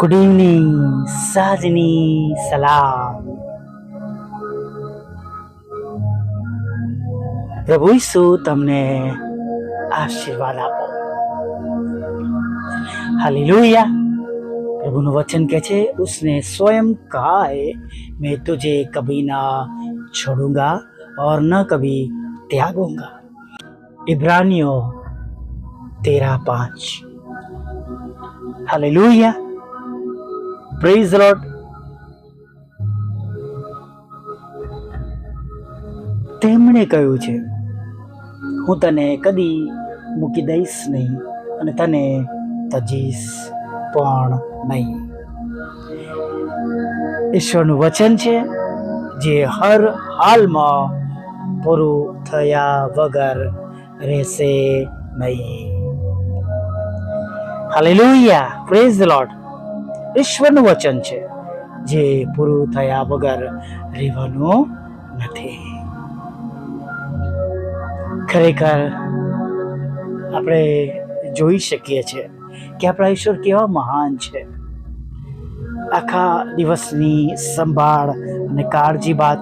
Good evening साजनी सलाम प्रभु ईसु तमने आशीर्वाद आप। हाली लोहिया प्रभु वचन कहे उसने स्वयं कहा है, मैं तुझे कभी ना छोड़ूँगा और ना कभी त्यागूँगा। इब्रानियो तेरा पाँच। Aleluya. Praise the Lord. તેમણે કહ્યું છે, હું તને કદી મૂકી દઈશ નહીં અને તને તજીશ પણ નહીં ઈશ્વરનું વચન છે, જે હર હાલમાં પૂરું થયા વગર રહેશે નહીં હાલેલુયા પ્રેઝ લોર્ડ ઈશ્વરનું વચન છે, જે પૂરું થયા વગર રહેવાનું નથી. ખરેખર આપણે જોઈ શકીએ છીએ કે આપણા ઈશ્વર કેવા મહાન છે. આખા દિવસની સંભાળ અને કાળજી બાદ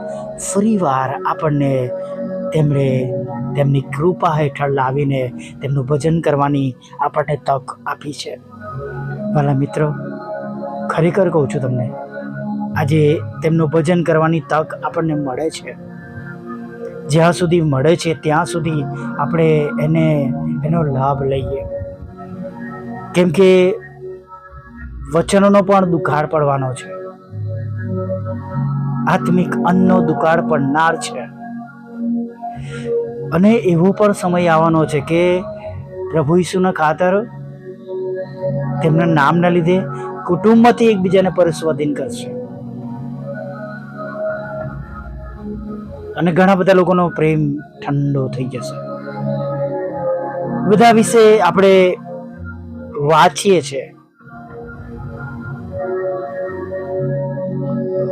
ફરીવાર આપણને તેમણે તેમની કૃપા હેઠળ લાવીને તેમનું ભજન કરવાની આપણને તક આપી છે. મારા મિત્રો, ખરેખર કહું છું તમને, આજે તેમનું ભજન કરવાની તક આપણને મળે છે. જ્યાં સુધી મળે છે, ત્યાં સુધી આપણે એને, એનો લાભ લઈએ. કેમ કે વચનોનો પણ દુકાળ પડવાનો છે. આત્મિક અન્નનો દુકાળ પડનાર છે. અને એવો પણ સમય આવવાનો છે કે પ્રભુ ઈસુના ખાતર તેમના નામના લીધે કુટુંબમાંથી એકબીજાને પરસ્વાધીન કરશે. અને ઘણા બધા લોકોનો પ્રેમ ઠંડો થઈ જશે. બધા વિશે આપણે વાંચીએ છીએ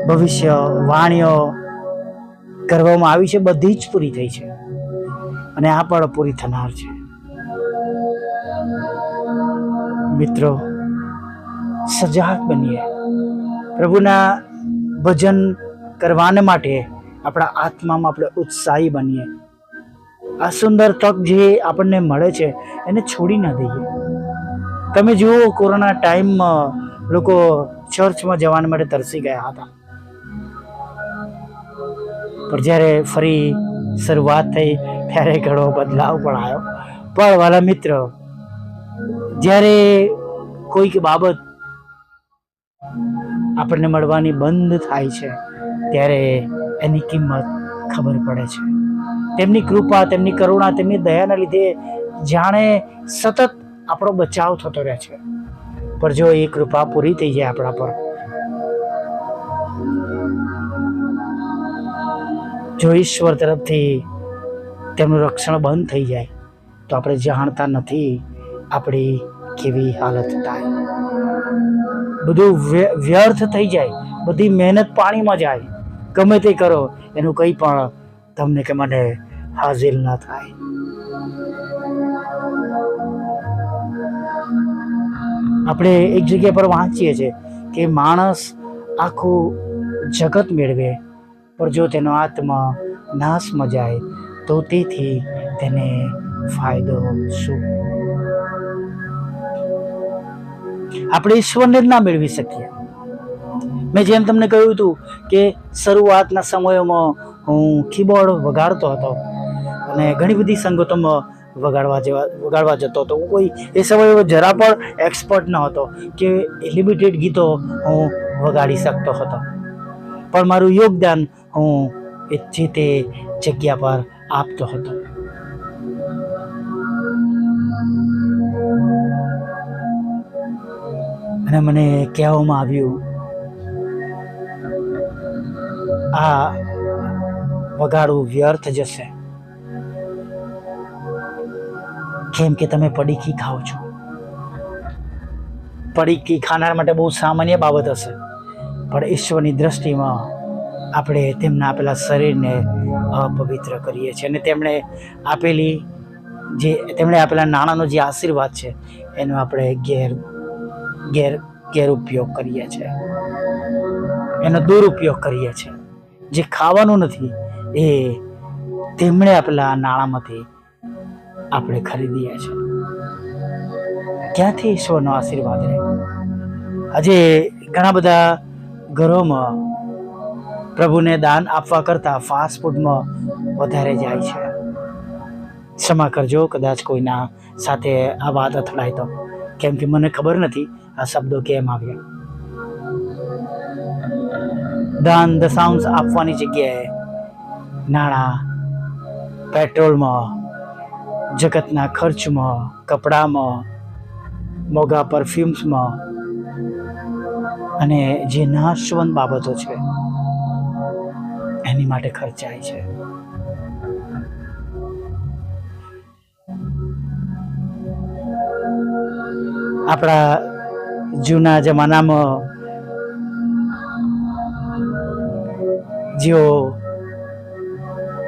ભવિષ્ય, વાણીઓ કરવામાં આવી છે, બધી જ પૂરી થઈ છે. અને આ પણ પૂરી થનાર છે. મિત્રો, સજાગ બનીએ. પ્રભુના ભજન કરવાને માટે આપણા આત્મામાં આપણે ઉત્સાહી બનીએ. આ સુંદર તક જે આપણને મળે છે, એને છોડી ના દઈએ. તમે જુઓ, કોરોના ટાઈમમાં લોકો ચર્ચમાં જવાને માટે તરસી ગયા હતા. પણ જ્યારે ફરી શરૂઆત થઈ ત્યારે ઘણો બદલાવ પણ આવ્યો. પણ વાલા મિત્ર, જ્યારે કોઈક બાબત આપણને મળવાની બંધ થાય છે, ત્યારે એની કિંમત ખબર પડે છે. તેમની કૃપા, તેમની કરુણા, તેમની દયાના લીધે જાણે સતત આપણો બચાવ થતો રહે છે. પણ જો એ કૃપા પૂરી થઈ જાય આપણા પર, જો ઈશ્વર તરફથી તેમનું રક્ષણ બંધ થઈ જાય, તો આપણે જાણતા નથી આપણી કેવી હાલત થાય. બધું વ્ય- વ્યર્થ થઈ જાય, બધી મહેનત પાણીમાં જાય, ગમે તે કરો, એનું કંઈ પણ તમને કે મને હાજિલ ન થાય. આપણે એક જગ્યા પર વાંચીએ છીએ કે માણસ આખું જગત મેળવે, પણ જો તેનો આત્મા નાશમાં જાય તો તેથી તેને ફાયદો શું? આપણે ઈશ્વરને જ ના મેળવી શકીએ. મેં જેમ તમને કહ્યું હતું કે શરૂઆતના સમયોમાં હું કીબોર્ડ વગાડતો હતો અને ઘણી બધી સંગતોમાં વગાડવા જેવા, વગાડવા જતો હતો. હું કોઈ, એ સમયે જરા પણ એક્સપર્ટ ન હતો કે લિમિટેડ ગીતો હું વગાડી શકતો હતો. પણ મારું યોગદાન હું જે તે જગ્યા પર આપતો હતો. અને મને કહેવામાં આવ્યું, આ વગાડવું વ્યર્થ જશે. કેમ કે તમે પડીકી ખાઓ છો. પડીકી ખાનાર માટે બહુ સામાન્ય બાબત હશે, પણ ઈશ્વરની દ્રષ્ટિમાં આપણે તેમના આપેલા શરીરને અપવિત્ર કરીએ છીએ. અને તેમણે આપેલી જે, તેમણે આપેલા નાણાંનો જે આશીર્વાદ છે, એનો આપણે ગેર ગેર, ગેરઉપયોગ કરીએ છીએ. એનો દુરુપયોગ કરીએ છીએ. જે ખાવાનું નથી, એ તેમણે આપેલા નાણાંમાંથી આપણે ખરીદીએ છીએ. ક્યાંથી ઈશ્વરનો આશીર્વાદ રહે? આજે ઘણા બધા ઘરોમાં પ્રભુને દાન આપવા કરતાં ફાસ્ટ ફૂડમાં વધારે જાય છે. ક્ષમા કરજો, કદાચ કોઈના સાથે આ વાત અથડાય તો. કેમ કે મને ખબર નથી આ શબ્દો કેમ આવ્યા. દાન દશાંશ આપવાની જગ્યાએ નાણાં, પેટ્રોલમાં, જગતના ખર્ચમાં, કપડામાં મોગા પરફ્યુમ્સમાં અને જે નાશવંત બાબતો છે. એની માટે ખર્ચાય છે. આપણા જૂના જમાનામાં જેઓ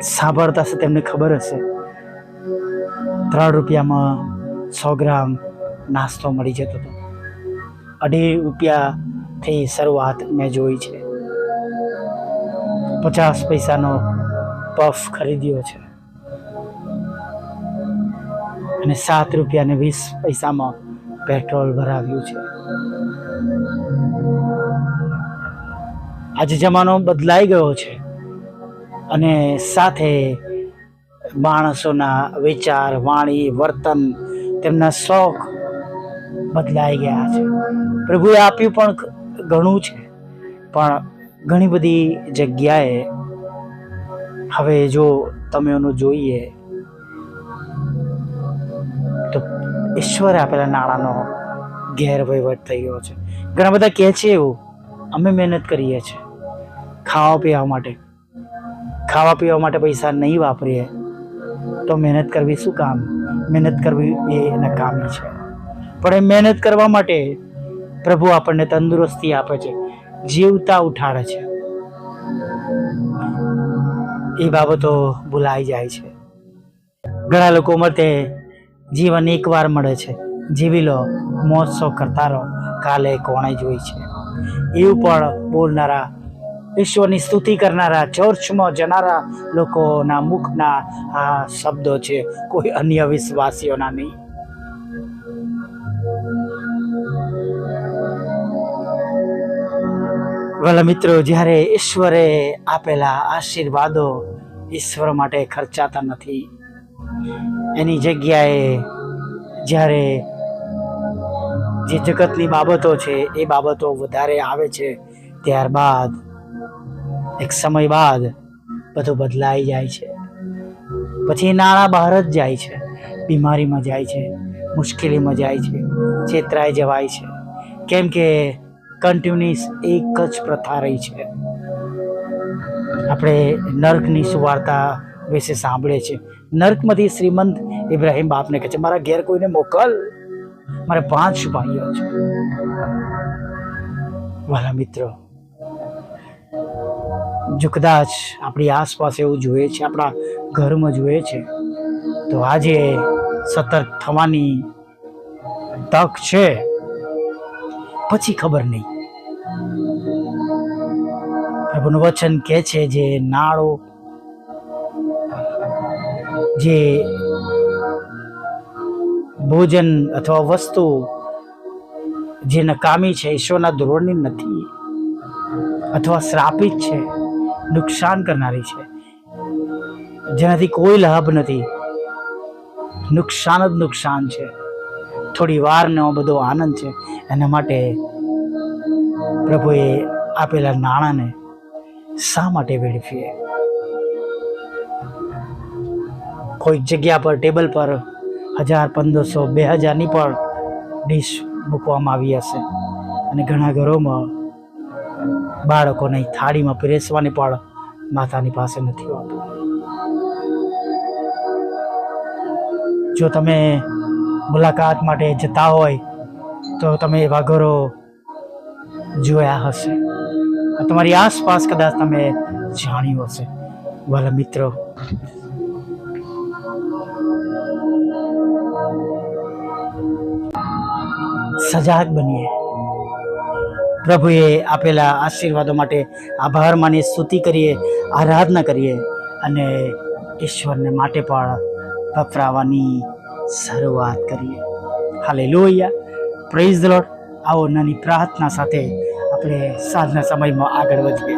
સાંભળતા હશે તેમને ખબર હશે. ત્રણ રૂપિયામાં સો ગ્રામ નાસ્તો મળી જતો હતો. અઢી રૂપિયાથી શરૂઆત મેં જોઈ છે. પચાસ પૈસાનો પફ ખરીદ્યો છે. અને સાત રૂપિયા ને વીસ પૈસામાં પેટ્રોલ ભરાવ્યું છે. આજે જમાનો બદલાઈ ગયો છે અને સાથે માણસોના વિચાર, વાણી, વર્તન તેમના શોખ બદલાઈ ગયા છે. પ્રભુએ આપ્યું પણ ઘણું છે, પણ ઘણી બધી જગ્યાએ હવે જો તમે એનું જોઈએ, તો ઈશ્વરે આપેલા નાણાંનો ગેરવહીવટ થઈ ગયો છે. ઘણા બધા કહે છે એવું, અમે મહેનત કરીએ છીએ. ખાવા પીવા માટે. ખાવા પીવા માટે પૈસા નહીં વાપરીએ, તો મહેનત કરવી શું કામ? મહેનત કરવી એ નકામી છે. પણ એ મહેનત કરવા માટે પ્રભુ આપણને તંદુરસ્તી આપે છે. જીવતા ઉઠાડે છે. એ બાબતો ભૂલાઈ જાય છે. ઘણા લોકો મતે જીવન એકવાર મળે છે. જીવી લો મોજશોખ કરતા રહો. કાલે કોણે જોઈ છે. એવું પણ બોલનારા ઈશ્વરની સ્તુતિ કરનારા, ચર્ચમાં જનારા લોકોના મુખના આ શબ્દો છે. કોઈ અન્ય વિશ્વાસીઓના નહીં. વાલા મિત્રો, જ્યારે ઈશ્વરે આપેલા આશીર્વાદો ઈશ્વર માટે ખર્ચાતા નથી, એની જગ્યાએ જ્યારે જે જગતની બાબતો છે, એ બાબતો વધારે આવે છે, ત્યારબાદ એક સમય બાદ બધું બદલાઈ જાય છે. પછી નાણાં બહાર જ જાય છે, બીમારીમાં જાય છે, મુશ્કેલીમાં જાય છે, છેતરાઈ જવાય છે. કેમ કે કન્ટિન્યુઅસ એક જ પ્રથા રહી છે. આપણે નર્કની સુવાર્તા વિશે સાંભળે છે. નર્કમાંથી શ્રીમંત ઇબ્રાહિમ બાપને કહે છે, મારા ઘેર કોઈને મોકલ. મારે પાંચ ભાઈઓ છે. વાલા મિત્રો, જો કદાચ આપણી આસપાસ એવું જોઈએ છે, આપણા ઘરમાં જોઈએ છે, તો આજે સતર્ક થવાની તક છે. પછી ખબર નહીં. પ્રભુનું વચન કહે છે જે નાળો, જે ભોજન અથવા વસ્તુ જે નકામી છે, ઈશ્વરના ધોરણની નથી અથવા શ્રાપિત છે, નુકસાન કરનારી છે. જેનાથી કોઈ લાભ નથી. નુકસાન જ નુકસાન છે. થોડી વારનો બધો આનંદ છે. એના માટે પ્રભુએ આપેલા નાણાંને શા માટે વેડફીએ કોઈક જગ્યા પર, ટેબલ પર હજાર પંદરસો, બે હજારની પણ ડીશ મૂકવામાં આવી હશે. અને ઘણા ઘરોમાં બાળકોને થાળીમાં પીરસવાની પણ માતાની પાસે નથી હોતું. જો તમે મુલાકાત માટે જતા હોય, તો તમે એવા ઘરો જોયા હશે. તમારી આસપાસ કદાચ તમે જાણ્યું હશે. વાલા મિત્રો. સજાગ બનીએ. પ્રભુએ આપેલા આશીર્વાદો માટે આભાર માની સ્તુતિ કરીએ, આરાધના કરીએ અને ઈશ્વરને માટે પણ વપરાવાની શરૂઆત કરીએ. હાલે લોહિયા પ્રેઝ લોડ આવો નાની પ્રાર્થના સાથે આપણે સાંજના સમયમાં આગળ વધીએ.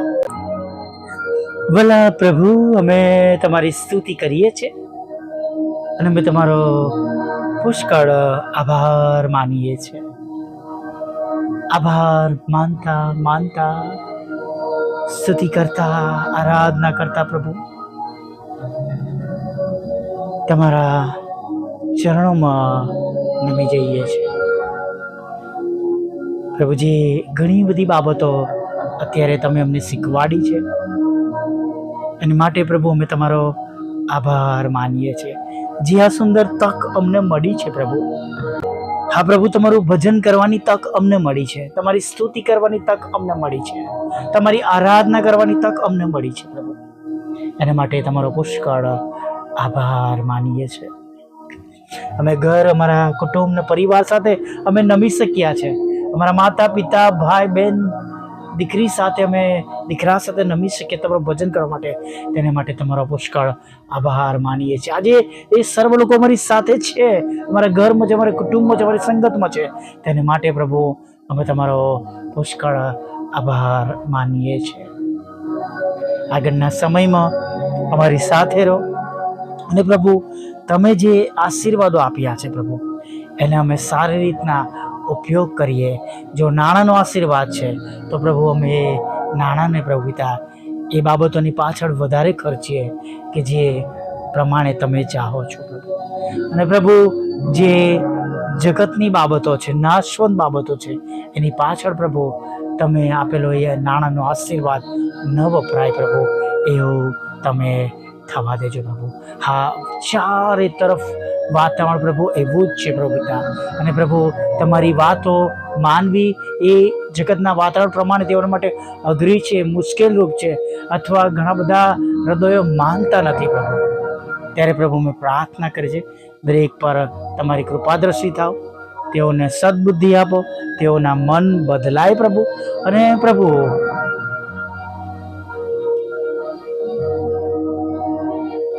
ભલા પ્રભુ, અમે તમારી સ્તુતિ કરીએ છીએ અને અમે તમારો પુષ્કળ આભાર માનીએ છીએ. આભાર માનતા માનતા, સ્તુતિ કરતા, આરાધના કરતા પ્રભુ. તમારા ચરણોમાં નમી જઈએ છીએ. પ્રભુજી, ઘણી બધી બાબતો અત્યારે તમે અમને શીખવાડી છે. એની માટે પ્રભુ અમે તમારો આભાર માનીએ છીએ. જે આ સુંદર તક અમને મળી છે પ્રભુ. હા પ્રભુ, તમારું ભજન કરવાની તક અમને મળી છે. તમારી સ્તુતિ કરવાની તક અમને મળી છે. તમારી આરાધના કરવાની તક અમને મળી છે પ્રભુ. એના માટે તમારો પુષ્કળ આભાર માનીએ છીએ. અમે ઘર, અમારા કુટુંબ પરિવાર સાથે અમે નમી શક્યા છે. અમારા માતા, પિતા, ભાઈ બહેન દીકરી સાથે અમે દીકરા સાથે નમી શકીએ તમારું ભજન કરવા માટે. તેને માટે તમારો પુષ્કળ આભાર માનીએ છીએ. આજે એ સર્વ લોકો અમારી સાથે છે. અમારા ઘરમાં છે, અમારા કુટુંબમાં છે, અમારી સંગતમાં છે. તેને માટે પ્રભુ અમે તમારો પુષ્કળ આભાર માનીએ છીએ. આગળના સમયમાં અમારી સાથે રહો. અને પ્રભુ, તમે જે આશીર્વાદો આપ્યા છે પ્રભુ, એને અમે સારી રીતના ઉપયોગ કરીએ. જો નાણાંનો આશીર્વાદ છે, તો પ્રભુ અમે એ નાણાંને પ્રભુ પિતા એ બાબતોની પાછળ વધારે ખર્ચીએ કે જે પ્રમાણે તમે ચાહો છો પ્રભુ. અને પ્રભુ, જે જગતની બાબતો છે, નાશવંત બાબતો છે, એની પાછળ પ્રભુ તમે આપેલો એ નાણાંનો આશીર્વાદ ન વપરાય પ્રભુ. એવું તમે થવા દેજો પ્રભુ. હા, ચારે તરફ વાતાવરણ પ્રભુ એવું જ છે પ્રભુ પિતા. અને પ્રભુ, તમારી વાતો માનવી એ જગતના વાતાવરણ પ્રમાણે તેઓના માટે અઘરી છે, મુશ્કેલ રૂપ છે, અથવા ઘણા બધા હૃદયો માનતા નથી પ્રભુ. ત્યારે પ્રભુ મેં પ્રાર્થના કરી છે દરેક પર તમારી કૃપાદ્રષ્ટિ થાવ, તેઓને સદબુદ્ધિ આપો, તેઓના મન બદલાય પ્રભુ. અને પ્રભુ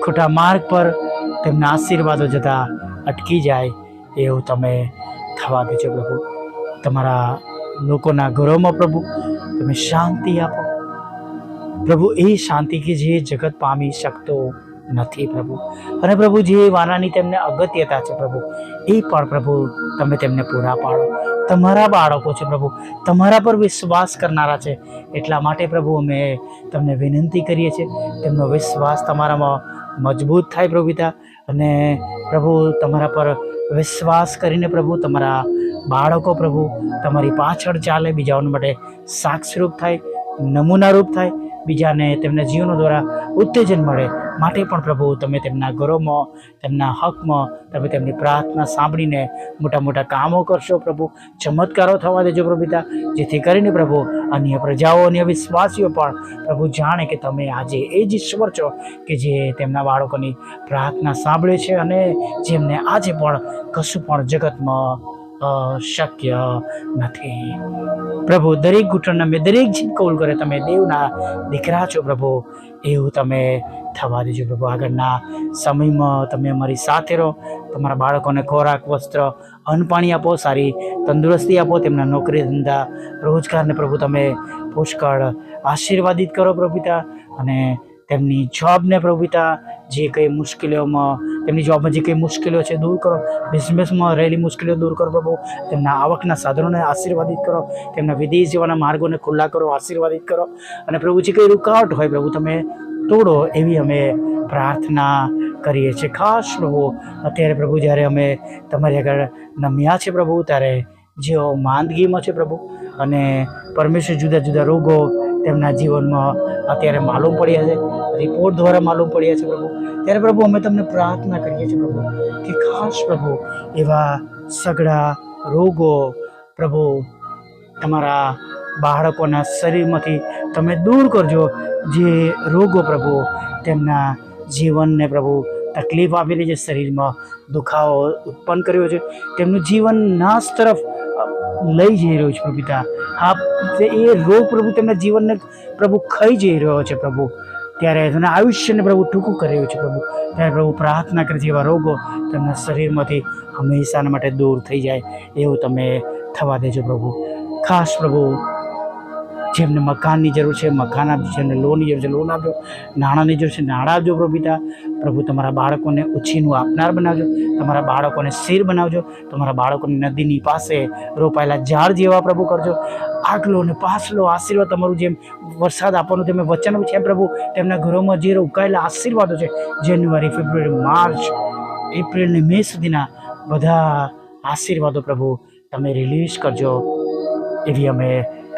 ખોટા માર્ગ પર તેમના આશીર્વાદો જતાં અટકી જાય એવું તમે થવા દેજો પ્રભુ. તમારા લોકોના ઘરોમાં પ્રભુ, તમે શાંતિ આપો. પ્રભુ, એ શાંતિ કે જે જગત પામી શકતો નથી પ્રભુ. અને પ્રભુ, જે વાનાની તેમને અગત્યતા છે પ્રભુ, એ પણ પ્રભુ તમે તેમને પૂરા પાડો. તમારા બાળકો છે પ્રભુ, તમારા પર વિશ્વાસ કરનારા છે. એટલા માટે પ્રભુ અમે તમને વિનંતી કરીએ છીએ. તેમનો વિશ્વાસ તમારામાં મજબૂત થાય પ્રભુ પિતા. અને પ્રભુ તમારા પર વિશ્વાસ કરીને પ્રભુ તમારા બાળકો પ્રભુ તમારી પાછળ ચાલે, બીજાઓને માટે સાક્ષીરૂપ થાય, નમૂનારૂપ થાય, બીજાને તેમના જીવનો દ્વારા ઉત્તેજન મળે. માટે પણ પ્રભુ, તમે તેમના ઘરોમાં તેમના હકમાં, તમે તેમની પ્રાર્થના સાંભળીને મોટા મોટા કામો કરશો પ્રભુ. ચમત્કારો થવા દેજો પ્રભુ પિતા. જેથી કરીને પ્રભુ અન્ય પ્રજાઓ, અન્ય વિશ્વાસીઓ પણ પ્રભુ જાણે કે તમે આજે એ જ ઈશ્વર છો કે જે તેમના બાળકોની પ્રાર્થના સાંભળે છે અને જેમને આજે પણ કશું પણ જગતમાં શક્ય નથી. પ્રભુ, દરેક ઘૂંટણ મેં દરેક જીત કૌલ કરે તમે દેવના દીકરા છો પ્રભુ. એવું તમે થવા દેજો પ્રભુ આગળના સમયમાં તમે અમારી સાથે રહો, તમારા બાળકોને ખોરાક, વસ્ત્ર, અન્ન આપો, સારી તંદુરસ્તી આપો, તેમના નોકરી ધંધા, રોજગારને પ્રભુ તમે પુષ્કળ આશીર્વાદિત કરો પ્રભુતા અને તેમની જોબને પ્રભુતા જે કંઈ મુશ્કેલીઓમાં, તેમની જોબમાં જે કંઈ મુશ્કેલીઓ છે દૂર કરો, બિઝનેસમાં રહેલી મુશ્કેલીઓ દૂર કરો પ્રભુ. તેમના આવકના સાધનોને આશીર્વાદિત કરો, તેમના વિદેશ જવાના માર્ગોને ખુલ્લા કરો, આશીર્વાદિત કરો. અને પ્રભુ, જે કંઈ રૂકાવટ હોય પ્રભુ, તમે તોડો એવી અમે પ્રાર્થના કરીએ છીએ. ખાસ પ્રભુ, અત્યારે પ્રભુ જ્યારે અમે તમારી આગળ નમ્યા છે પ્રભુ, ત્યારે જેઓ માંદગીમાં છે પ્રભુ અને પરમેશ્વર જુદા જુદા રોગો તેમના જીવનમાં અત્યારે માલુમ પડ્યા છે રિપોર્ટ દ્વારા માલુમ પડ્યા છે પ્રભુ. ત્યારે પ્રભુ અમે તમને પ્રાર્થના કરીએ છીએ પ્રભુ કે ખાસ પ્રભુ એવા સગડા રોગો પ્રભુ તમારા બાળકોના શરીરમાંથી તમે દૂર કરજો. જે રોગો પ્રભુ, તેમના જીવનને પ્રભુ તકલીફ આપેલી છે, શરીરમાં દુખાવો ઉત્પન્ન કર્યો છે, તેમનું જીવન નાશ તરફ લઈ જઈ રહ્યો છે પ્રભુ પિતા. હા એ રોગ પ્રભુ તેમના જીવનને પ્રભુ ખાઈ જઈ રહ્યો છે પ્રભુ. ત્યારે તેના આયુષ્યને પ્રભુ ટૂંકું કરી રહ્યું છે પ્રભુ. ત્યારે પ્રભુ પ્રાર્થના કરી છે, એવા રોગો તેમના શરીરમાંથી હંમેશાના માટે દૂર થઈ જાય, એવું તમે થવા દેજો પ્રભુ. ખાસ પ્રભુ જેમને મકાનની જરૂર છે, મકાન આપજો જેમને લોનની જરૂર છે, લોન આપજો, નાણાંની જરૂર છે, નાણાં આપજો પ્રભુ પિતા પ્રભુ, તમારા બાળકોને ઉછીનું આપનાર બનાવજો, તમારા બાળકોને શીર બનાવજો, તમારા બાળકોને નદીની પાસે રોપાયેલા ઝાડ જેવા પ્રભુ કરજો. આગલો અને પાછલો આશીર્વાદ તમારું જેમ વરસાદ આપવાનું તમે વચન છે પ્રભુ. તેમના ઘરોમાં જે રોકાયેલા આશીર્વાદો છે, જાન્યુઆરી, ફેબ્રુઆરી, માર્ચ, એપ્રિલ ને મે સુધીના બધા આશીર્વાદો પ્રભુ તમે રિલીઝ કરજો. એવી અમે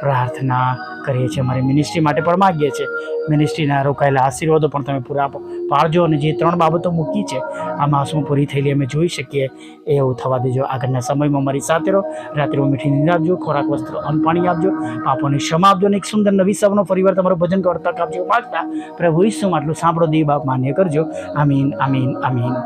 પ્રાર્થના કરીએ છીએ. અમારી મિનિસ્ટ્રી માટે પણ માગીએ છીએ. મિનિસ્ટ્રીના રોકાયેલા આશીર્વાદો પણ તમે પૂરા પાડજો અને જે ત્રણ બાબતો મૂકી છે, આ માસમાં પૂરી થયેલી અમે જોઈ શકીએ. એવું થવા દેજો. આગળના સમયમાં અમારી સાથે રહો. રાત્રિમાં મીઠી નીંદ આપજો, ખોરાક, વસ્ત્ર, અન્ન પાણી આપજો. પાપોની ક્ષમા આપજો અને એક સુંદર નવી સવનો ફરીવાર તમારું ભજન કરતા કાપજો. માગતા પ્રભુ ઈસુમાં આટલું સાંભળો, દેવ બાપ માન્ય કરજો. આમીન આમીન આમીન.